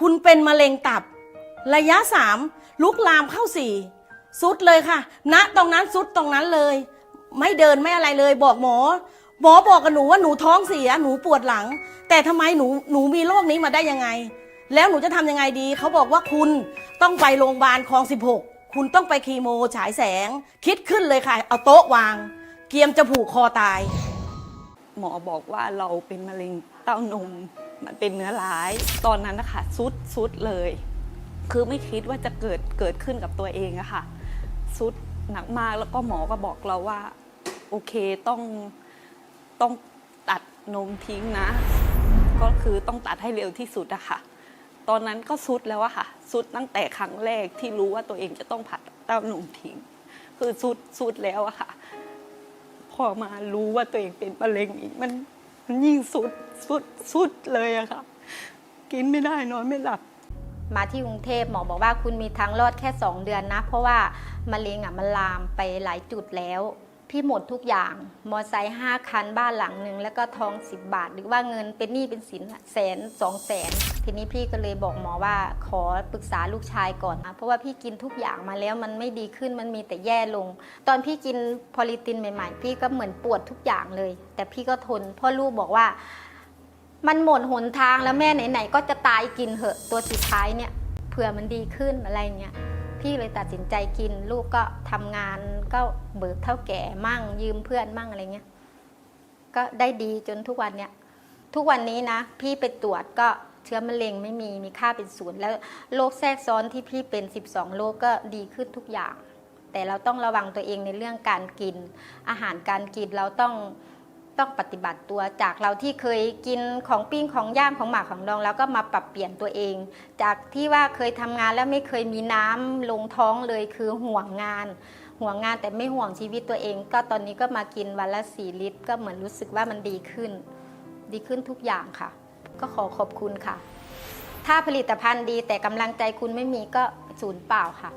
คุณเป็นมะเร็งตับ ระยะสามลุกลามเข้าสี่สุดเลยค่ะ ณตรงนั้นสุดตรงนั้นเลย ไม่เดินไม่อะไรเลย บอกหมอ หมอบอกกับหนูว่าหนูท้องเสีย หนูปวดหลัง แต่ทำไมหนูหนูมีโรคนี้มาได้ยังไง แล้วหนูจะทำยังไงดี เขาบอกว่าคุณต้องไปโรงพยาบาลคลอง 16 คุณต้องไปคีโมฉายแสง คิดขึ้นเลยค่ะ เอาโต๊ะวาง เกียมจะผูกคอตาย หมอบอกว่าเราเป็นมะเร็งเต้านม มันเป็นเนื้อร้าย ตอนนั้นนะคะสุดสุดเลย คือไม่คิดว่าจะเกิดเกิดขึ้นกับตัวเองอะค่ะสุดหนักมากแล้วก็หมอก็บอกเราว่า โอเคต้องต้องตัดนมทิ้งนะ ก็คือต้องตัดให้เร็วที่สุดอะค่ะ ตอนนั้นก็สุดแล้วอะค่ะสุดตั้งแต่ครั้งแรกที่รู้ว่าตัวเองจะต้องผ่าตัดเต้านมทิ้ง คือสุดสุดแล้วอะค่ะ อมารู้ว่าตัวเองเป็นมะเร็งอีกมันมันยิ่งสุดสุดสุดเลยอะค่ะ กินไม่ได้นอนไม่หลับ มาที่กรุงเทพหมอบอกว่าคุณมีทางรอดแค่ 2 เดือนนะ เพราะว่ามะเร็งอะมันลามไปหลายจุดแล้ว พี่หมดทุกอย่าง มอไซค์ห้าคันบ้านหลังหนึ่งแล้วก็ทอง 10 บาท หรือว่าเงินเป็นหนี้เป็นสินแสนสองแสนทีนี้พี่ก็เลยบอกหมอว่าขอปรึกษาลูกชายก่อนนะเพราะว่าพี่กินทุกอย่างมาแล้วมันไม่ดีขึ้นมันมีแต่แย่ลง ตอนพี่กินพอลิตินใหม่ๆ พี่ก็เหมือนปวดทุกอย่างเลย แต่พี่ก็ทนพ่อลูกบอกว่า มันหมดหนทางแล้วแม่ไหนๆก็จะตายกินเหอะตัวสุดท้ายเนี่ยเผื่อมันดีขึ้นอะไรเงี้ย พี่เลยตัดสินใจกิน ลูกก็ทำงานก็เบิกเท่าแก่มั่ง ยืมเพื่อนมั่งอะไรเงี้ยก็ได้ดีจนทุกวันเนี้ยทุกวันนี้นะ พี่ไปตรวจก็เชื้อมะเร็งไม่มีมีค่าเป็นศูนย์แล้วโรคแทรกซ้อนที่พี่เป็น 12โรคก็ดีขึ้นทุกอย่าง แต่เราต้องระวังตัวเองในเรื่องการกิน อาหารการกินเราต้อง ต้องปฏิบัติตัวจากเราที่เคยกินของปิ้งของย่างของหมักของดองแล้วก็มาปรับเปลี่ยนตัวเอง จากที่ว่าเคยทำงานแล้วไม่เคยมีน้ำลงท้องเลยคือห่วงงาน ห่วงงานแต่ไม่ห่วงชีวิตตัวเอง ก็ตอนนี้ก็มากินวันละสี่ลิตร ก็เหมือนรู้สึกว่ามันดีขึ้น ดีขึ้นทุกอย่างค่ะ ก็ขอขอบคุณค่ะ ถ้าผลิตภัณฑ์ดีแต่กำลังใจคุณไม่มีก็ศูนย์เปล่าค่ะ